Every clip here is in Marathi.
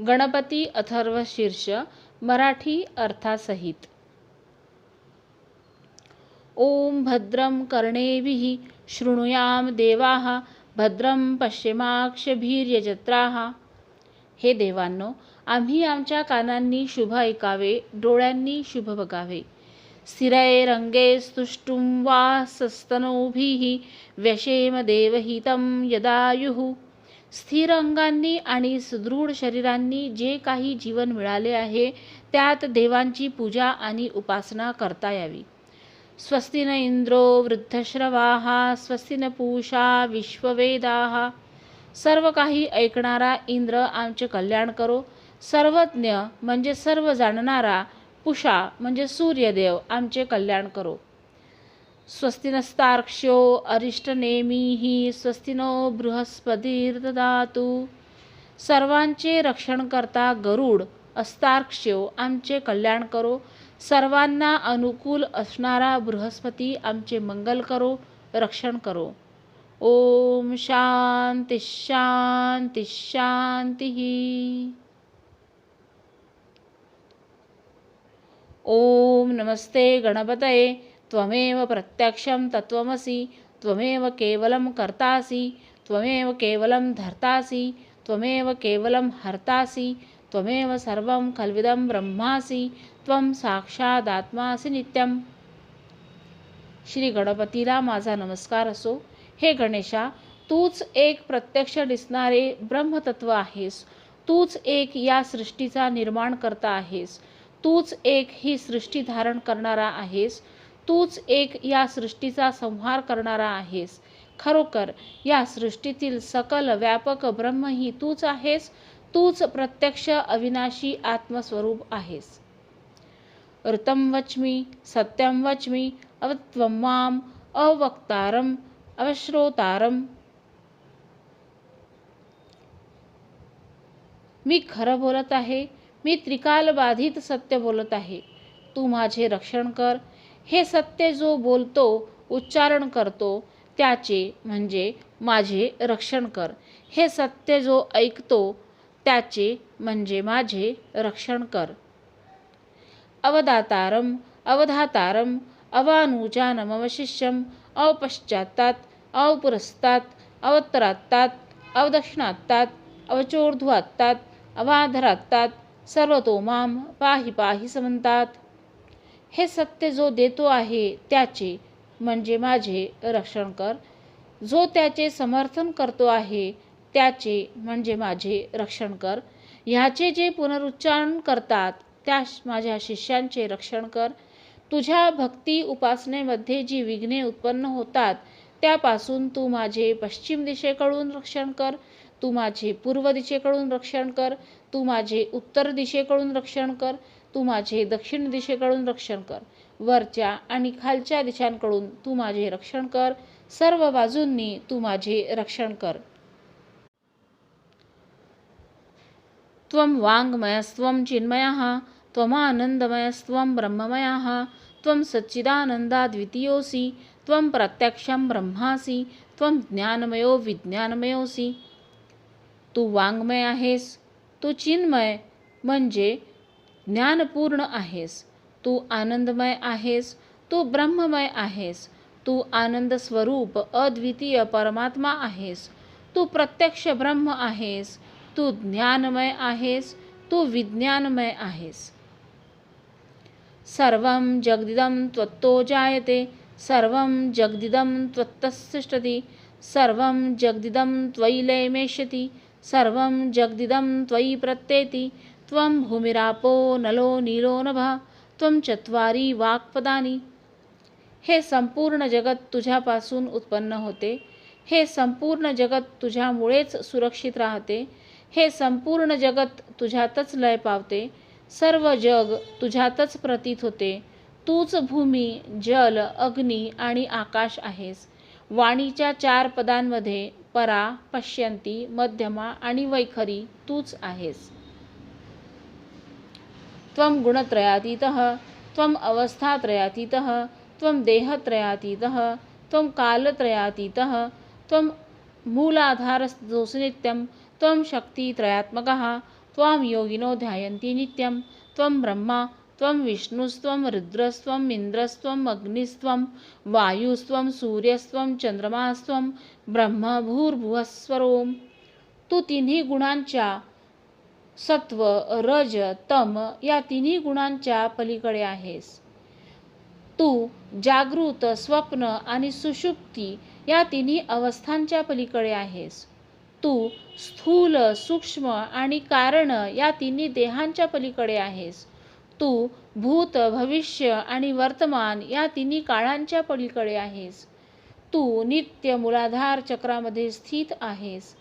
गणपती अथर्व शीर्ष मराठी अर्थासहित. ओम भद्रं कर्णेभिः शृणुयाम देवाः भद्रं पश्चिमाक्षभिर्यजत्राः. हे देवांनो आम्ही आमच्या कानांनी शुभ ऐकावे डोळ्यांनी शुभ बघावे. स्थिरैरङ्गे स्तुष्टुं वा सस्तनोभिः व्यशेम देवहितं यदायुः. स्थिर अंगांनी आणि सुदृढ शरीरांनी जे काही जीवन मिळाले आहे त्यात देवांची पूजा आणि उपासना करता यावी. स्वस्ति न इंद्रो वृद्धश्रवाः स्वस्ति न पूषा विश्ववेदाः सर्व काही ऐकणारा इंद्र आमचे कल्याण करो. सर्वज्ञ म्हणजे सर्व जाणणारा पुषा म्हणजे सूर्यदेव आमचे कल्याण करो. स्वस्ति अरिष्टनेमीः स्वस्तिनो स्वस्ति नो सर्वांचे रक्षण करता गरुड अस्तार्क्ष्यो आमचे कल्याण करो। सर्वांना अनुकूल असणारा बृहस्पती आमचे मंगल करो रक्षण करो। ओम शांती शांती शांती ओम नमस्ते गणपतये। त्वमेव प्रत्यक्षं तत्त्वमसि त्वमेव केवलं कर्तासि त्वमेव केवलं धर्तासि त्वमेव केवलं हर्तासि त्वमेव सर्वं खल्विदं ब्रह्मासि त्वं साक्षादात्मासि नित्यं श्री गणपतीला माझा नमस्कार असो. हे गणेशा तूच एक प्रत्यक्ष दिसणारे ब्रह्मतत्व आहेस. तूच एक या सृष्टीचा निर्माण करता आहेस. तूच एक ही सृष्टी धारण करणारा आहेस. तूच एक या सृष्टीचा संहार करणारा आहेस. खरोखर या सृष्टीतील सकल व्यापक ब्रह्म ही तूच आहेस तूच प्रत्यक्ष अविनाशी आत्मस्वरूप आहेस. ऋतं वच्मी सत्यं वच्मी अवत्वं माम अवक्तारम अवश्रोतारम मी खरं बोलत आहे मी त्रिकाल बाधित सत्य बोलत आहे. तू माझे रक्षण कर हे सत्य जो बोलतो उच्चारण करतो त्याचे म्हणजे माझे रक्षण कर. हे सत्य जो ऐकतो त्याचे म्हणजे माझे रक्षण कर. अवदातारम अवधातारम अवानुजानमवशिष्यम अवपश्चात्तात अवपुरस्तात अवत्तरात्तात अवदक्षिणात्तात अवचोर्ध्वात्तात अवाधरात्तात सर्वतो माम पाहि पाहि समंतात हे सत्य जो देतो आहे त्याचे म्हणजे माझे रक्षण कर. जो त्याचे समर्थन करतो आहे त्याचे म्हणजे माझे रक्षण कर. ह्याचे जे पुनरुच्चारण करतात त्या माझ्या शिष्यांचे रक्षण कर. तुझ्या भक्ती उपासनेमध्ये जी विघ्ने उत्पन्न होतात त्यापासून तू माझे पश्चिम दिशेकडून रक्षण कर. तू माझे पूर्व दिशेकडून रक्षण कर. तू माझे उत्तर दिशेकडून रक्षण कर. तू माझे दक्षिण दिशेकडून रक्षण कर. वरच्या आणि खालच्या दिशांकडून तू माझे रक्षण कर. सर्व बाजूंनी तू माझे रक्षण कर. त्वं वाङ्मयस्त्वं चिन्मयः त्वमानन्दमयस्त्वं ब्रह्ममयः त्वं सच्चिदानन्दाद्वितीयोऽसि त्वं प्रत्यक्षं ब्रह्मासि त्वं ज्ञानमयो विज्ञानमयोऽसि. तू वाङ्मय आहेस तू चिन्मय म्हणजे ज्ञानपूर्ण आहेस. तू आनंदमय आहेस. तू ब्रह्ममय आहेस. तू आनंद स्वरूप अद्वितीय परमात्मा आहेस. तू प्रत्यक्ष ब्रह्म आहेस. तू ज्ञानमय आहेस. तू विज्ञानमय आहेस. सर्व जगदिदं त्वत्तो जायते. सर्वं जगदिदं त्वत्तस्तिष्ठति. सर्वं जगदिदं त्वयि लयमेष्यति सर्वं जगदिदं त्वयि प्रत्येति. त्वं भूमिरापो नलो नीलो नभा त्वं चत्वारी वाक्पदानी। हे संपूर्ण जगत तुझ्यापासून उत्पन्न होते. हे संपूर्ण जगत तुझ्यामुळेच सुरक्षित राहते. हे संपूर्ण जगत तुझ्यातच लय पावते. सर्व जग तुझ्यातच प्रतीत होते. तूच भूमी जल अग्नी आणि आकाश आहेस. वाणीच्या चार पदांमध्ये परा पश्यंती मध्यमा आणि वैखरी तूच आहेस. त्वं गुणत्रयातीतः त्वम् अवस्थात्रयातीतः त्वं देहत्रयातीतः त्वं कालत्रयातीतः त्वं मूलाधारस्तोऽसि नित्यं त्वं शक्तित्रयात्मकः त्वां योगिनो ध्यायन्ति नित्यं त्वं ब्रह्मा त्वं विष्णुस्त्वं रुद्रस्त्वम् इन्द्रस्त्वम् अग्निस्त्वं वायुस्त्वं सूर्यस्त्वं चंद्रमास्त्वं ब्रह्म भूर्भुवस्वरोम। तू तिन्ही गुणांच्या सत्व रज तम या तिन्ही गुणांच्या पलीकडे आहेस. तू जागृत स्वप्न आणि सुषुप्ती या तिन्ही अवस्थांच्या पलीकडे आहेस. तू स्थूल सूक्ष्म आणि कारण या तिन्ही देहांच्या पलीकडे आहेस. तू भूत भविष्य आणि वर्तमान या तिन्ही काळांच्या पलीकडे आहेस. तू नित्य मूलाधार चक्रामध्ये स्थित आहेस.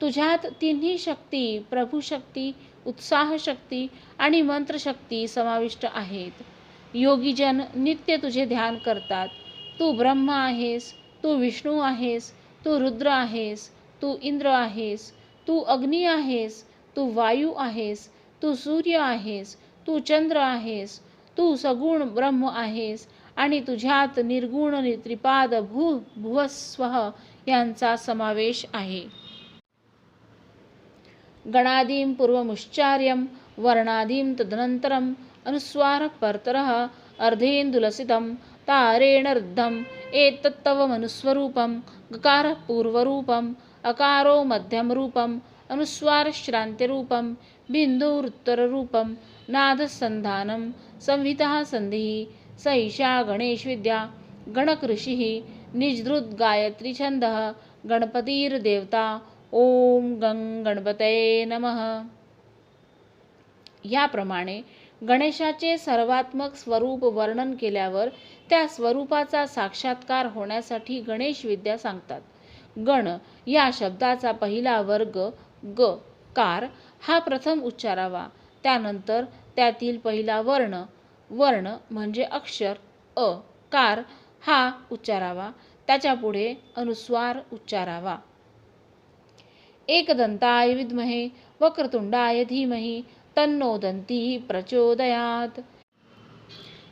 तुझ्यात तिन्ही शक्ती प्रभुशक्ती उत्साहशक्ती आणि मंत्रशक्ती समाविष्ट आहेत. योगीजन नित्य तुझे ध्यान करतात. तू ब्रह्म आहेस तू विष्णू आहेस तू रुद्र आहेस तू इंद्र आहेस तू अग्नी आहेस तू वायू आहेस तू सूर्य आहेस तू चंद्र आहेस तू सगुण ब्रह्म आहेस आणि तुझ्यात निर्गुण त्रिपाद भू भुवस्वह यांचा समावेश आहे. गणादीं पूर्वमुच्चार्यं वर्णादीं तदनन्तरम् अनुस्वारः परतरः अर्धेन्दुलसितं तारेण रुद्धम् एतत्तवमनुस्वरूपं गकारः पूर्वरूपम् अकारो मध्यमरूपम् अनुस्वारश्रान्त्यरूपं बिन्दुरुत्तररूपं नादसन्धानं संहितः सन्धिः स ईशा गणेशविद्या गणकृषिः निजधृद्गायत्रीछन्दः गणपतिर्देवता ओम गंग गणपतये नमः. याप्रमाणे गणेशाचे सर्वात्मक स्वरूप वर्णन केल्यावर त्या स्वरूपाचा साक्षात्कार होण्यासाठी गणेश विद्या सांगतात. गण या शब्दाचा पहिला वर्ग ग कार हा प्रथम उच्चारावा. त्यानंतर त्यातील पहिला वर्ण वर्ण म्हणजे अक्षर अ कार हा उच्चारावा. त्याच्यापुढे अनुस्वार उच्चारावा. एकदंताय विद्महे वक्रतुंडाय धीमहि तन्नो दंती प्रचोदयात.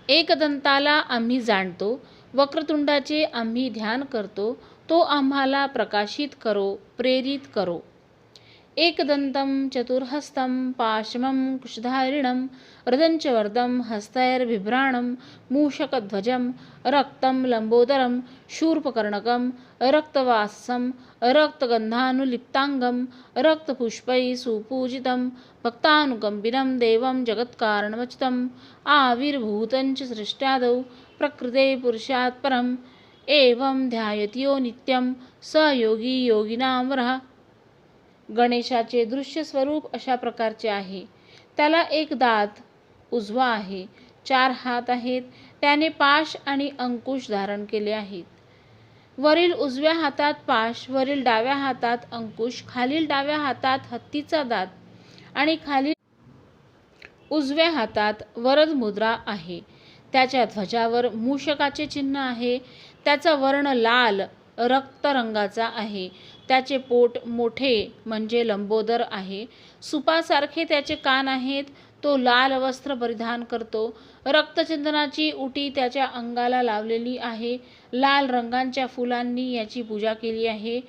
एकदंताला आम्ही जाणतो वक्रतुंडाचे आम्ही ध्यान करतो तो आम्हाला प्रकाशित करो प्रेरित करो. एकदन्तं चतुर्हस्तं पाशमं कुशधारिणं हृदञ्च वर्दं हस्तैर्बिभ्राणं मूषकध्वजं रक्तं लम्बोदरं शूर्पकर्णकं रक्तवासं रक्तगन्धानुलिप्ताङ्गं रक्तपुष्पैः सुपूजितं भक्तानुकम्पिनं देवं जगत्कारणमचितम् आविर्भूतञ्च सृष्ट्यादौ प्रकृते पुरुषात् परम् एवं ध्यायतियो नित्यं स योगी योगिनां वरः। गणेशाचे दृश्य स्वरूप अशा प्रकारचे आहे. त्याला एक दात उजवा आहे. चार हात आहेत. त्याने पाश आणि अंकुश धारण केले आहेत. वरील उजव्या हातात पाश वरील डाव्या हातात अंकुश खालील डाव्या हातात हत्तीचा दात आणि खालील उजव्या हातात वरद मुद्रा आहे. त्याच्या ध्वजावर मूषकाचे चिन्ह आहे. त्याचा वर्ण लाल रक्त रंगाचा आहे. त्याचे पोट मोठे म्हणजे लंबोदर आहे. सुपासारखे त्याचे कान आहेत. तो लाल वस्त्र परिधान करतो. रक्तचंदनाची उटी त्याच्या अंगाला लावलेली आहे. लाल रंगांच्या फुलांनी याची पूजा केली आहे.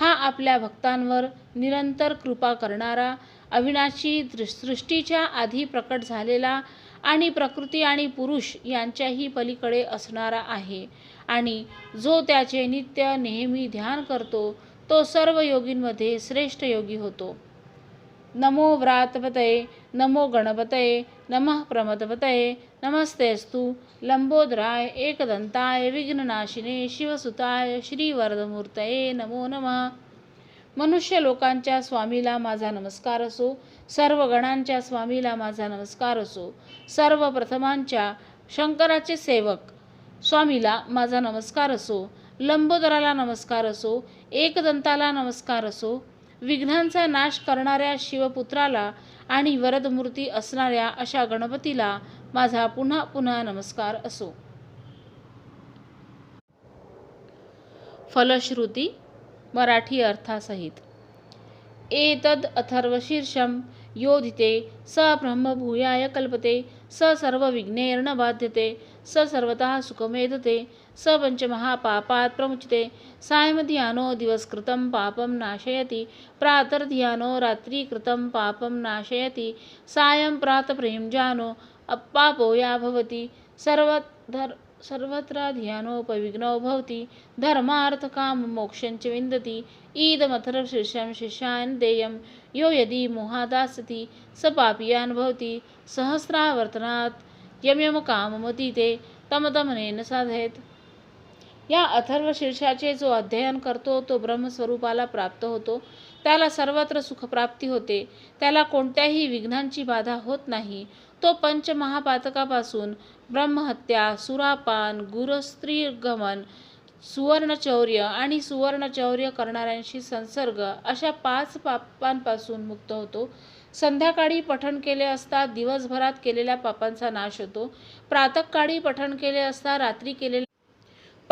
हा आपल्या भक्तांवर निरंतर कृपा करणारा अविनाशी सृष्टीच्या आधी प्रकट झालेला आणि प्रकृती आणि पुरुष यांच्याही पलीकडे असणारा आहे. आणि जो त्याचे नित्य नेहमी ध्यान करतो तो सर्व योगींमध्ये श्रेष्ठ योगी होतो. नमो व्रातपतये नमो गणपतये नमः प्रमदपतये नमस्तेस्तु लंबोदराय एकदंताय विघ्ननाशिने शिवसुताय श्रीवरदमूर्तये नमो नमः. मनुष्य लोकांच्या स्वामीला माझा नमस्कार असो सर्व गणांच्या स्वामीला माझा नमस्कार असो सर्व प्रथमांच्या शंकराचे सेवक स्वामीला माझा नमस्कार असो लंबोदराला नमस्कार असो एकदंताला नमस्कार असो विघ्नांचा नाश करणाऱ्या शिवपुत्राला आणि वरदमूर्ती असणाऱ्या अशा गणपतीला माझा पुन्हा पुन्हा नमस्कार असो. फलश्रुती मराठी अर्थासहित. एतद अथर्वशीर्षम योधिते स ब्रह्मभूयाय कल्पते स सर्व विघ्नेर्न बाध्यते स सर्वतः सुखमेधते स पञ्चमहापापात् प्रमुच्यते। सायमधियानो दिवस्कृतं पापं नाशयति। प्रातर्ध्यानो रात्रिकृतं पापं नाशयति। सायं प्रातप्रेमजानो अपापो या भवति। सर्वधर् सर्वत्र धियानोपविघ्नो भवति। धर्मार्थकाममोक्षञ्च विन्दति। ईदमथर्वशीर्षं शिष्यान् देयं। यो यदि मोहादास्यति स पापीयान् भवति। सहस्रावर्तनात् यमयमकाममतीते। तमतमनेन साधयेत्। या अथर्व शीर्षाचे जो अध्ययन करतो तो ब्रह्मस्वरूपाला प्राप्त होतो. त्याला सर्वत्र सुखप्राप्ती होते. त्याला कोणत्याही विघ्नांची बाधा होत नाही. तो पंचमहापातकापासून ब्रह्महत्या सुरापान गुरस्त्रीगमन सुवर्णचौर्य आणि सुवर्णचौर्य करणाऱ्यांशी संसर्ग अशा पाच पापांपासून मुक्त होतो. संध्याकाळी पठण केले असता दिवसभरात केलेल्या पापांचा नाश होतो. प्रातःकाळी पठण केले असता रात्री केलेल्या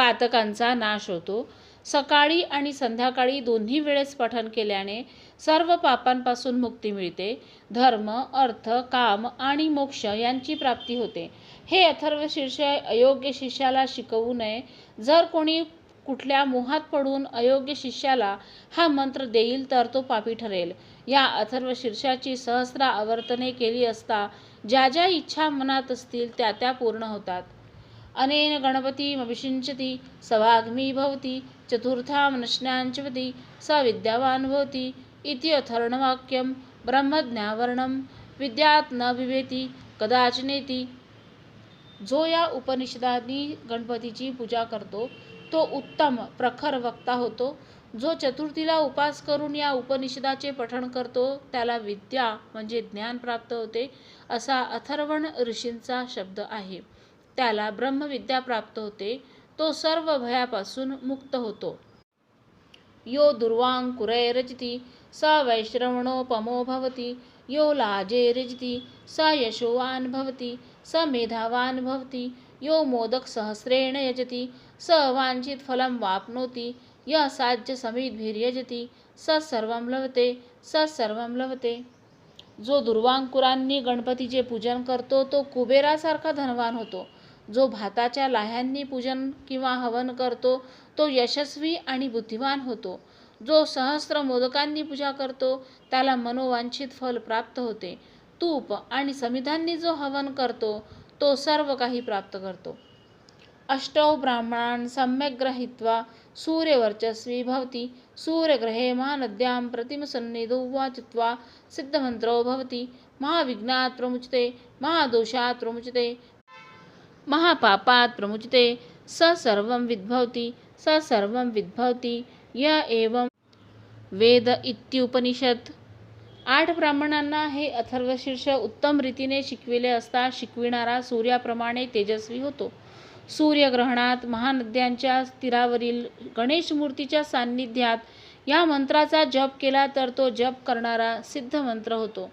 पातकांचा नाश होतो. सकाळी आणि संध्याकाळी दोन्ही वेळेस पठण केल्याने सर्व पापांपासून मुक्ती मिळते. धर्म अर्थ काम आणि मोक्ष यांची प्राप्ती होते. हे अथर्व शिष्य अयोग्य शिष्याला शिकवू नये. जर कोणी कुठल्या मोहात पडून अयोग्य शिष्याला हा मंत्र देईल तर तो पापी ठरेल. या अथर्व शीर्षाची सहस्रा आवर्तने केली असता ज्या ज्या इच्छा मनात असतील त्या त्या पूर्ण होतात. अनेन गणपती स वाग्मी भवति चतुर्थामनश्नाञ्चवति स विद्यावान् भवति इति अथर्णवाक्यं ब्रह्मज्ञावर्णं विद्यात् न विवेति कदाचनेति। जो या उपनिषदांनी गणपतीची पूजा करतो तो उत्तम प्रखर वक्ता होतो। जो चतुर्थीला उपास करून या उपनिषदाचे पठण करतो त्याला विद्या म्हणजे ज्ञान प्राप्त होते असा अथर्वण ऋषींचा शब्द आहे. त्याला ब्रह्मविद्या प्राप्त होते तो सर्व भयापासून मुक्त होतो. यो दुर्वाङ्कुरैरजिति स वैश्रवणोपमो भवति यो लाजेरजिति स यशोवान् भवति स मेधावान् भवति यो मोदकसहस्रेण यजति स अवांछित फलम वाप्नोति य साध्यसमिद्भिर्यजति स सर्वं लवते स सर्वं लवते जो दुर्वांकुरांनी गणपतीचे पूजन करतो तो कुबेरासारखा धनवान होतो। जो भाताच्या लाह्यांनी पूजन किंवा हवन करतो तो यशस्वी आणि बुद्धिमान होतो. जो सहस्त्र मोदकांनी पूजा करतो त्याला मनोवांछित फल प्राप्त होते. तूप आणि समिधांनी जो हवन करतो तो सर्व काही प्राप्त करतो. अष्टौ ब्राह्मणान् सम्यक् ग्रहीत्वा सूर्यवर्चस्वी भवति सूर्यग्रहे महानद्यां प्रतिमसन्निधौ वा चित्वा सिद्धमन्त्रो भवति महाविघ्नात् प्रमुचते महादोषात् प्रमुचते महापापात् प्रमुचते स सर्वं विद्भवति स सर्वं विद्भवति य एवं वेद इत्युपनिषद आठ ब्राह्मणांना हे अथर्वशीर्ष उत्तम रीतीने शिकविले असता शिकविणारा सूर्याप्रमाणे तेजस्वी होतो. सूर्यग्रहणात महानद्यांच्या तीरावरील गणेश मूर्तीच्या सान्निध्यात या मंत्राचा जप केला तर तो जप करणारा सिद्ध मंत्र होतो.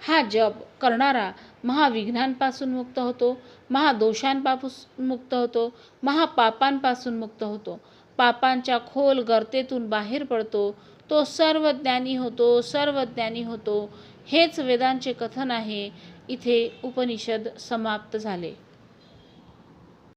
हा जप करणारा महाविघ्नांपासून मुक्त होतो महादोषांपासून मुक्त होतो महापापांपासून मुक्त होतो. पापांच्या खोल गर्तेतून बाहेर पडतो तो सर्व ज्ञानी होतो सर्व ज्ञानी होतो. हेच वेदांचे कथन आहे. इथे उपनिषद समाप्त झाले.